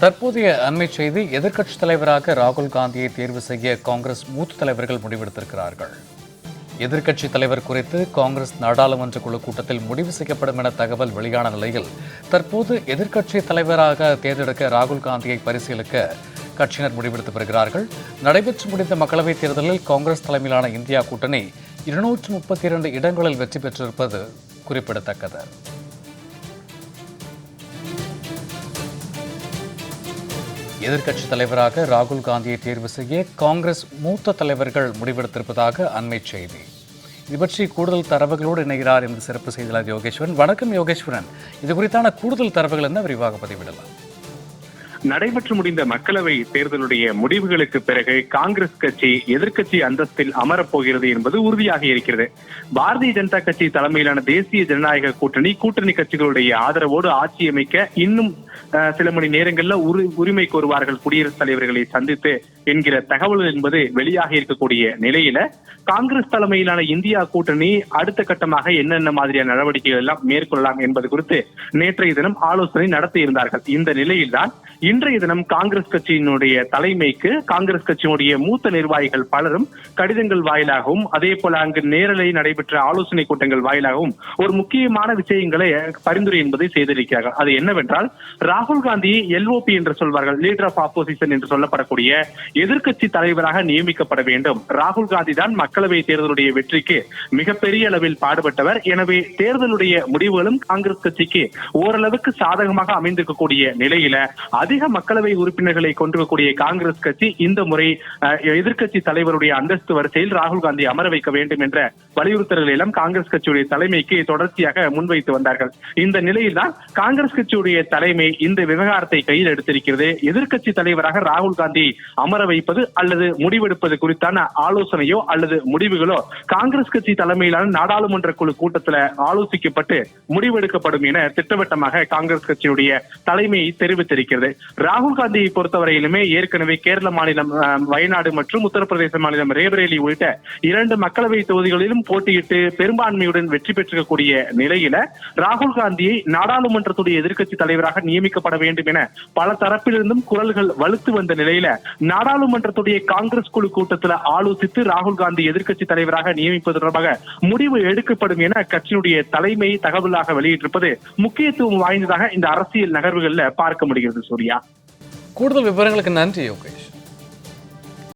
தற்போதைய அண்மை செய்தி எதிர்க்கட்சித் தலைவராக ராகுல் காந்தியை தேர்வு செய்ய காங்கிரஸ் மூத்த தலைவர்கள் முடிவெடுத்திருக்கிறார்கள். எதிர்க்கட்சித் தலைவர் குறித்து காங்கிரஸ் நாடாளுமன்ற குழு கூட்டத்தில் முடிவு செய்யப்படும் என தகவல் வெளியான நிலையில் தற்போது எதிர்க்கட்சி தலைவராக தேர்ந்தெடுக்க ராகுல் காந்தியை பரிசீலிக்க கட்சியினர் முடிவெடுத்து வருகிறார்கள். நடைபெற்று முடிந்த மக்களவைத் தேர்தலில் காங்கிரஸ் தலைமையிலான இந்தியா கூட்டணி இருநூற்று முப்பத்தி இரண்டு இடங்களில் வெற்றி பெற்றிருப்பது குறிப்பிடத்தக்கது. எதிர்க்கட்சித் தலைவராக ராகுல் காந்தியை தேர்வு செய்ய காங்கிரஸ் மூத்த தலைவர்கள் முடிவெடுத்திருப்பதாக அண்மை செய்தி. இது பற்றி கூடுதல் தரவுகளோடு இணைகிறார் என்று சிறப்பு செய்தியாளர் யோகேஸ்வரன். வணக்கம் யோகேஸ்வரன். இது குறித்தான கூடுதல் தரவுகள் என்ன? விரிவாக பதிவிடலாம். நடைபெற்று முடிந்த மக்களவை தேர்தலுடைய முடிவுகளுக்கு பிறகு காங்கிரஸ் கட்சி எதிர்க்கட்சி அந்தஸ்தில் அமரப்போகிறது என்பது உறுதியாக இருக்கிறது. பாரதிய ஜனதா கட்சி தலைமையிலான தேசிய ஜனநாயக கூட்டணி கூட்டணி கட்சிகளுடைய ஆதரவோடு ஆட்சி அமைக்க இன்னும் சில மணி நேரங்கள்ல உரி- உரிமை கோருவார்கள் குடியரசுத் தலைவர்களை சந்தித்து என்கிற தகவல் என்பது வெளியாக இருக்கக்கூடிய நிலையில காங்கிரஸ் தலைமையிலான இந்தியா கூட்டணி அடுத்த கட்டமாக என்னென்ன மாதிரியான நடவடிக்கைகள் எல்லாம் மேற்கொள்ளலாம் என்பது குறித்து நேற்றைய தினம் ஆலோசனை நடத்தியிருந்தார்கள் இந்த நிலையில்தான் இன்றைய தினம் காங்கிரஸ் கட்சியினுடைய தலைமைக்கு காங்கிரஸ் கட்சியினுடைய மூத்த நிர்வாகிகள் பலரும் கடிதங்கள் வாயிலாகவும் அதே போல அங்கு நேரலை நடைபெற்ற ஆலோசனை கூட்டங்கள் வாயிலாகவும் ஒரு முக்கியமான விஷயங்களை பரிந்துரை என்பதை செய்திருக்கிறார்கள். அது என்னவென்றால் ராகுல் காந்தி எல்ஓபி என்று சொல்வார்கள் லீடர் ஆஃப் ஆப்போசிஷன் என்று சொல்லப்படக்கூடிய எதிர்கட்சி தலைவராக நியமிக்கப்பட வேண்டும். ராகுல் காந்தி தான் மக்களவை தேர்தலுடைய வெற்றிக்கு மிகப்பெரிய அளவில் பாடுபட்டவர். எனவே தேர்தலுடைய முடிவுகளும் காங்கிரஸ் கட்சிக்கு ஓரளவுக்கு சாதகமாக அமைந்திருக்கக்கூடிய நிலையில அதிக மக்களவை உறுப்பினர்களை கொண்டிருக்கக்கூடிய காங்கிரஸ் கட்சி இந்த முறை எதிர்கட்சி தலைவருடைய அந்தஸ்து வரிசையில் ராகுல் காந்தி அமர வைக்க வேண்டும் என்ற வலியுறுத்தல்களை எல்லாம் காங்கிரஸ் கட்சியுடைய தலைமைக்கு தொடர்ச்சியாக முன்வைத்து வந்தார்கள். இந்த நிலையில்தான் காங்கிரஸ் கட்சியுடைய தலைமை இந்த விவகாரத்தை கையில் எடுத்திருக்கிறது எதிர்க்கட்சி தலைவராக ராகுல் காந்தி அமர வைப்பது அல்லது முடிவெடுப்பது குறித்தான ஆலோசனையோ அல்லது முடிவுகளோ காங்கிரஸ் கட்சி தலைமையிலான நாடாளுமன்ற குழு கூட்டத்தில் ஆலோசிக்கப்பட்டு முடிவெடுக்கப்படும் என திட்டவட்டமாக காங்கிரஸ் கட்சியுடைய தலைமை தெரிவித்திருக்கிறது. ராகுல் காந்தியை பொறுத்தவரையிலுமே ஏற்கனவே கேரள மாநிலம் வயநாடு மற்றும் உத்தரப்பிரதேச மாநிலம் ரேபரேலி உள்ளிட்ட இரண்டு மக்களவை தொகுதிகளிலும் போட்டியிட்டு பெரும்பான்மையுடன் வெற்றி பெற்றிருக்கக்கூடிய நிலையில ராகுல் காந்தியை நாடாளுமன்றத்துடைய எதிர்க்கட்சி தலைவராக நியமி நியமிக்கப்பட வேண்டும் என பல தரப்பிலிருந்தும் குரல்கள் வலுத்து வந்த நிலையில நாடாளுமன்றத்துடைய காங்கிரஸ் குழு கூட்டத்தில் ஆலோசித்து ராகுல் காந்தி எதிர்க்கட்சி தலைவராக நியமிப்பது தொடர்பாக முடிவு எடுக்கப்படும் என கட்சியினுடைய தலைமை தகவலாக வெளியிட்டிருப்பது முக்கியத்துவம் வாய்ந்ததாக இந்த அரசியல் நகர்வுகள்ல பார்க்க முடிகிறது சூர்யா. கூடுதல் விவரங்களுக்கு நன்றி யோகேஷ்.